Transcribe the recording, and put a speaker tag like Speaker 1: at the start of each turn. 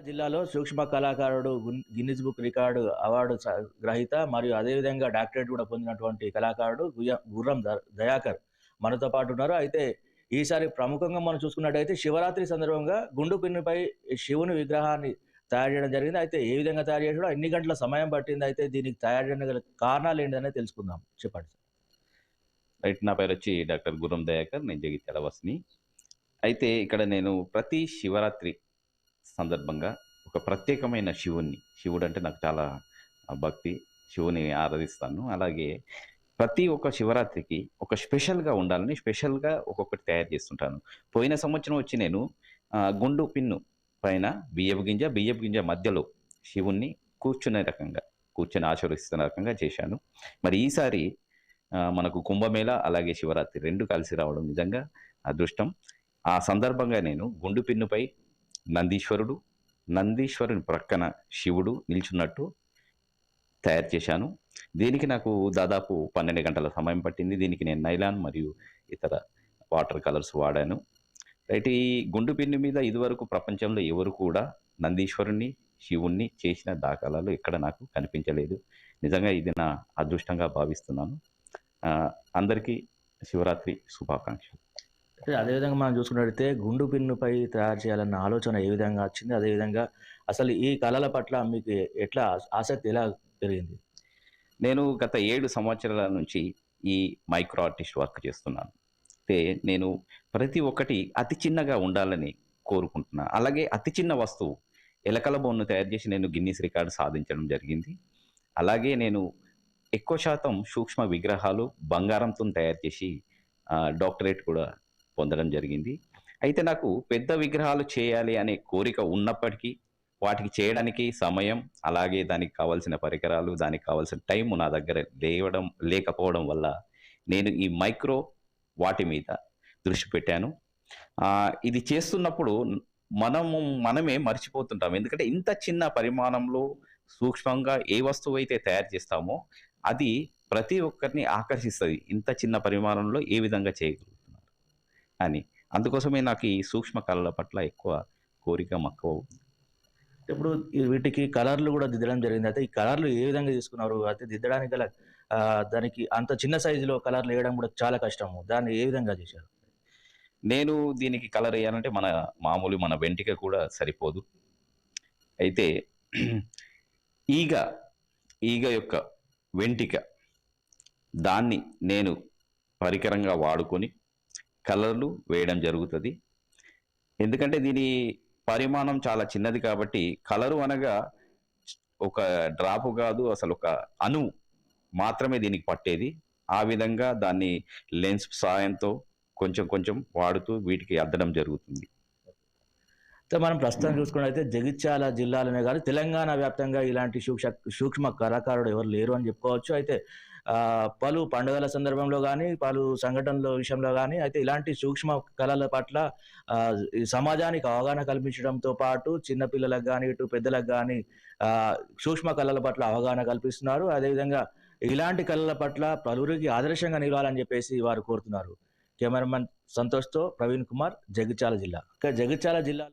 Speaker 1: జిల్లాలో సూక్ష్మ కళాకారుడు గున్- గిన్నిస్ బుక్ రికార్డు అవార్డు గ్రహీత మరియు అదేవిధంగా డాక్టరేట్ కూడా పొందినటువంటి కళాకారుడు గుర్రం ద- దయాకర్ మనతో పాటు ఉన్నారు. అయితే ఈసారి ప్రముఖంగా మనం చూసుకున్నట్టయితే శివరాత్రి సందర్భంగా గుండు పిన్నుపై శివుని విగ్రహాన్ని తయారు చేయడం జరిగింది. అయితే ఏ విధంగా తయారు చేసాడో ఎన్ని గంటల సమయం పట్టింది అయితే దీనికి తయారు చేయడం గల కారణాలు ఏంటనే తెలుసుకుందాం. చెప్పండి సార్.
Speaker 2: రైట్ నా పేరు వచ్చి డాక్టర్ గుర్రం దయాకర్ నేను జగిత్యాల వస్ని. అయితే ఇక్కడ నేను ప్రతి శివరాత్రి సందర్భంగా ఒక ప్రత్యేకమైన శివుణ్ణి. శివుడు అంటే నాకు చాలా భక్తి. శివుని ఆరాధిస్తాను. అలాగే ప్రతి ఒక్క శివరాత్రికి ఒక స్పెషల్గా ఉండాలని స్పెషల్గా ఒక్కొక్కటి తయారు చేస్తుంటాను. పోయిన సంవత్సరం వచ్చి నేను గుండు పిన్ను పైన బియ్యపు గింజ బియ్యపు గింజ మధ్యలో శివుణ్ణి కూర్చునే రకంగా కూర్చొని ఆశీర్వదిస్తున్న రకంగా చేశాను. మరి ఈసారి మనకు కుంభమేళ అలాగే శివరాత్రి రెండు కలిసి రావడం నిజంగా అదృష్టం. ఆ సందర్భంగా నేను గుండు పిన్నుపై నందీశ్వరుడు నందీశ్వరుని ప్రక్కన శివుడు నిల్చున్నట్టు తయారు చేశాను. దీనికి నాకు దాదాపు పన్నెండు గంటల సమయం పట్టింది. దీనికి నేను నైలాన్ మరియు ఇతర వాటర్ కలర్స్ వాడాను. రైట్ ఈ గుండు పిన్ని మీద ఇదివరకు ప్రపంచంలో ఎవరు కూడా నందీశ్వరుణ్ణి శివుణ్ణి చేసిన దాఖలాలు ఎక్కడ నాకు కనిపించలేదు. నిజంగా ఇది నా అదృష్టంగా భావిస్తున్నాను. అందరికీ శివరాత్రి శుభాకాంక్షలు.
Speaker 1: అదేవిధంగా మనం చూసుకున్నట్లయితే గుండు పిన్నుపై తయారు చేయాలన్న ఆలోచన ఏ విధంగా వచ్చింది? అదేవిధంగా అసలు ఈ కళల పట్ల మీకు ఎట్లా ఆసక్తి ఎలా పెరిగింది?
Speaker 2: నేను గత ఏడు సంవత్సరాల నుంచి ఈ మైక్రో ఆర్టిస్ట్ వర్క్ చేస్తున్నాను. అయితే నేను ప్రతి ఒక్కటి అతి చిన్నగా ఉండాలని కోరుకుంటున్నాను అలాగే అతి చిన్న వస్తువు ఎలకల బొన్ను తయారు చేసి నేను గిన్నీస్ రికార్డు సాధించడం జరిగింది. అలాగే నేను ఎక్కువ శాతం సూక్ష్మ విగ్రహాలు బంగారంతో తయారు చేసి డాక్టరేట్ కూడా పొందడం జరిగింది. అయితే నాకు పెద్ద విగ్రహాలు చేయాలి అనే కోరిక ఉన్నప్పటికీ వాటికి చేయడానికి సమయం అలాగే దానికి కావాల్సిన పరికరాలు దానికి కావాల్సిన టైం నా దగ్గర లేవడం లేకపోవడం వల్ల నేను ఈ మైక్రో వాటి మీద దృష్టి పెట్టాను. ఇది చేస్తున్నప్పుడు మనము మనమే మర్చిపోతుంటాం. ఎందుకంటే ఇంత చిన్న పరిమాణంలో సూక్ష్మంగా ఏ వస్తువు అయితే తయారు చేస్తామో అది ప్రతి ఒక్కరిని ఆకర్షిస్తుంది. ఇంత చిన్న పరిమాణంలో ఏ విధంగా చేయగలరు అని. అందుకోసమే నాకు ఈ సూక్ష్మ కళల పట్ల ఎక్కువ కోరిక మక్కువ.
Speaker 1: ఇప్పుడు వీటికి కలర్లు కూడా దిద్దడం జరిగింది. అయితే ఈ కలర్లు ఏ విధంగా తీసుకున్నారు? అయితే దిద్దడానికి గల దానికి అంత చిన్న సైజులో కలర్లు వేయడం కూడా చాలా కష్టము దాన్ని ఏ విధంగా చేశారు?
Speaker 2: నేను దీనికి కలర్ వేయాలంటే మన మామూలు మన వెంటిక కూడా సరిపోదు. అయితే ఈగ ఈగ యొక్క వెంటిక దాన్ని నేను పరికరంగా వాడుకొని కలర్లు వేయడం జరుగుతుంది. ఎందుకంటే దీని పరిమాణం చాలా చిన్నది కాబట్టి కలరు అనగా ఒక డ్రాపు కాదు అసలు ఒక అణు మాత్రమే దీనికి పట్టేది. ఆ విధంగా దాన్ని లెన్స్ సాయంతో కొంచెం కొంచెం వాడుతూ వీటికి అద్దడం జరుగుతుంది.
Speaker 1: అయితే మనం ప్రస్తుతం చూసుకున్నట్లయితే జగిత్యాల జిల్లాలోనే కాదు తెలంగాణ వ్యాప్తంగా ఇలాంటి సూక్ష్మ సూక్ష్మ కళాకారుడు ఎవరు లేరు అని చెప్పుకోవచ్చు. అయితే పలు పండుగల సందర్భంలో కానీ పలు సంఘటనల విషయంలో కానీ అయితే ఇలాంటి సూక్ష్మ కళల పట్ల ఈ సమాజానికి అవగాహన కల్పించడంతో పాటు చిన్నపిల్లలకు కానీ ఇటు పెద్దలకు కానీ సూక్ష్మ కళల పట్ల అవగాహన కల్పిస్తున్నారు. అదేవిధంగా ఇలాంటి కళల పట్ల పలువురికి ఆదర్శంగా నిలవాలని చెప్పేసి వారు కోరుతున్నారు. కెమెరామెన్ సంతోష్తో ప్రవీణ్ కుమార్ జగిత్యాల జిల్లా. జగిత్యాల జిల్లా